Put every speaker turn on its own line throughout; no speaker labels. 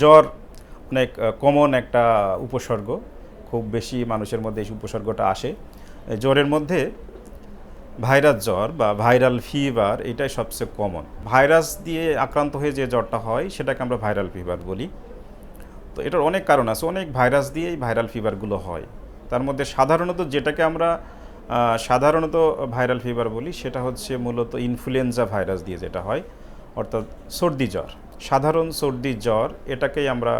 জ্বর অনেক কমন একটা উপসর্গ। খুব বেশি মানুষের মধ্যে এই উপসর্গটা আসে। জ্বরের মধ্যে ভাইরাস জ্বর বা ভাইরাল ফিভার এটাই সবচেয়ে কমন। ভাইরাস দিয়ে আক্রান্ত হয়ে যে জ্বরটা হয়, সেটাকে আমরা ভাইরাল ফিভার বলি। তো এটার অনেক কারণ আছে। অনেক ভাইরাস দিয়েই ভাইরাল ফিভারগুলো হয়। তার মধ্যে সাধারণত যেটাকে আমরা সাধারণত ভাইরাল ফিভার বলি, সেটা হচ্ছে মূলত ইনফ্লুয়েঞ্জা ভাইরাস দিয়ে যেটা হয়, অর্থাৎ সর্দি জ্বর। সাধারণ সর্দি জ্বর, এটাকেই আমরা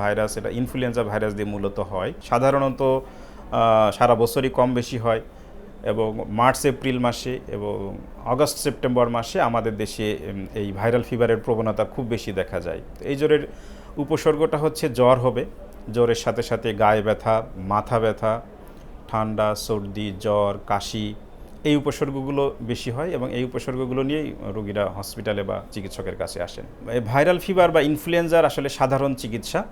ভাইরাস, এটা ইনফ্লুয়েঞ্জা ভাইরাস দিয়ে মূলত হয়। সাধারণত সারা বছরই কম বেশি হয় এবং মার্চ, এপ্রিল মাসে এবং আগস্ট, সেপ্টেম্বর মাসে আমাদের দেশে এই ভাইরাল ফিভারের প্রবণতা খুব বেশি দেখা যায়। এই জ্বরের উপসর্গটা হচ্ছে জ্বর হবে। জ্বরের সাথে সাথে গায়ে ব্যথা, মাথা ব্যথা, ঠান্ডা, সর্দি, জ্বর, কাশি এই উপসর্গগুলো বেশি হয় এবং এই উপসর্গগুলো নিয়েই রোগীরা হসপিটালে বা চিকিৎসকের কাছে আসেন। ভাইরাল ফিভার বা ইনফ্লুয়েঞ্জার আসলে সাধারণ চিকিৎসা।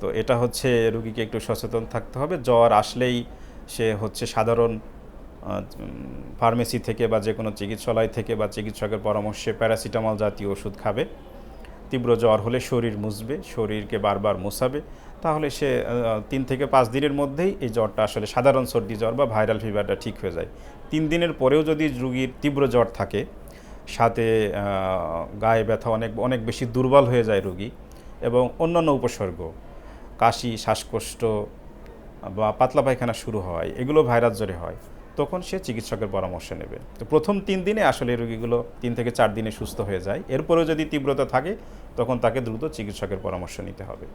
তো এটা হচ্ছে রুগীকে একটু সচেতন থাকতে হবে। জ্বর আসলেই সে হচ্ছে সাধারণ ফার্মেসি থেকে বা যে কোনো চিকিৎসালয় থেকে বা চিকিৎসকের পরামর্শে প্যারাসিটামল জাতীয় ওষুধ খাবে। তীব্র জ্বর হলে শরীর মুছবে, শরীরকে বারবার মোছাবে। তাহলে সে তিন থেকে পাঁচ দিনের মধ্যেই এই জ্বরটা আসলে সাধারণ সর্দি জ্বর বা ভাইরাল ফিভারটা ঠিক হয়ে যায়। তিন দিনের পরেও যদি রুগীর তীব্র জ্বর থাকে, সাথে গায়ে ব্যথা অনেক অনেক বেশি দুর্বল হয়ে যায় রুগী এবং অন্যান্য উপসর্গ, কাশি, শ্বাসকষ্ট বা পাতলা পায়খানা শুরু হয়, এগুলো ভাইরাস জ্বরে হয়, তখন সে চিকিৎসকের পরামর্শ নেবে। তো প্রথম তিন দিনে আসলে রোগীগুলো তিন থেকে চার দিনে সুস্থ হয়ে যায়। এরপরেও যদি তীব্রতা থাকে, তখন তাকে দ্রুত চিকিৎসকের পরামর্শ নিতে হবে।